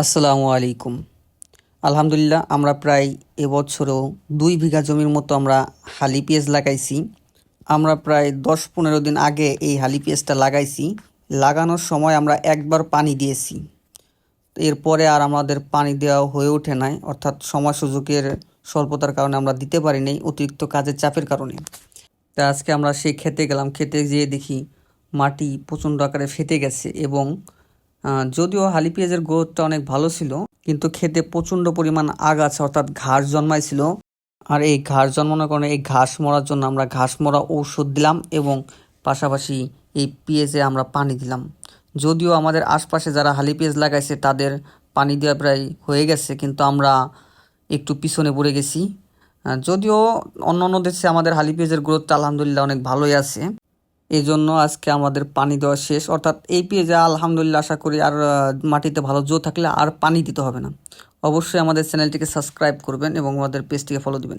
আসসালামু আলাইকুম। আলহামদুলিল্লাহ, আমরা প্রায় এবছরও দুই বিঘা জমির মতো আমরা হালি পেঁয়াজ লাগাইছি। আমরা প্রায় দশ পনেরো দিন আগে এই হালি পেঁয়াজটা লাগাইছি। লাগানোর সময় আমরা একবার পানি দিয়েছি। এরপরে আর আমাদের পানি দেওয়া হয়ে ওঠে নাই, অর্থাৎ সময় সুযোগের স্বল্পতার কারণে আমরা দিতে পারিনি অতিরিক্ত কাজের চাপের কারণে। তা আজকে আমরা সেই খেতে গেলাম খেতে যেয়ে দেখি মাটি প্রচণ্ড আকারে ফেটে গেছে এবং যদিও হালি পেঁয়াজের গ্রোথটা অনেক ভালো ছিল, কিন্তু খেতে প্রচণ্ড পরিমাণ আগাছা অর্থাৎ ঘাস জন্মাইছিল। আর এই ঘাস জন্মানোর কারণে এই ঘাস মরার জন্য আমরা ঘাস মরা ঔষধ দিলাম এবং পাশাপাশি এই পেঁয়াজে আমরা পানি দিলাম। যদিও আমাদের আশপাশে যারা হালি পেঁয়াজ লাগাইছে, তাদের পানি দেওয়া প্রায় হয়ে গেছে, কিন্তু আমরা একটু পিছনে পড়ে গেছি। যদিও অন্য অন্য দেশে আমাদের হালি পেঁয়াজের গ্রোথটা আলহামদুলিল্লাহ অনেক ভালোই আছে। এই জন্য আজকে আমাদের পানি দেওয়া শেষ। অর্থাৎ এই পেঁয়াজে আলহামদুলিল্লাহ আশা করি আর মাটিতে ভালো জো থাকলে আর পানি দিতে হবে না। অবশ্যই আমাদের চ্যানেলটিকে সাবস্ক্রাইব করবেন এবং আমাদের পেজটিকে ফলো দিবেন।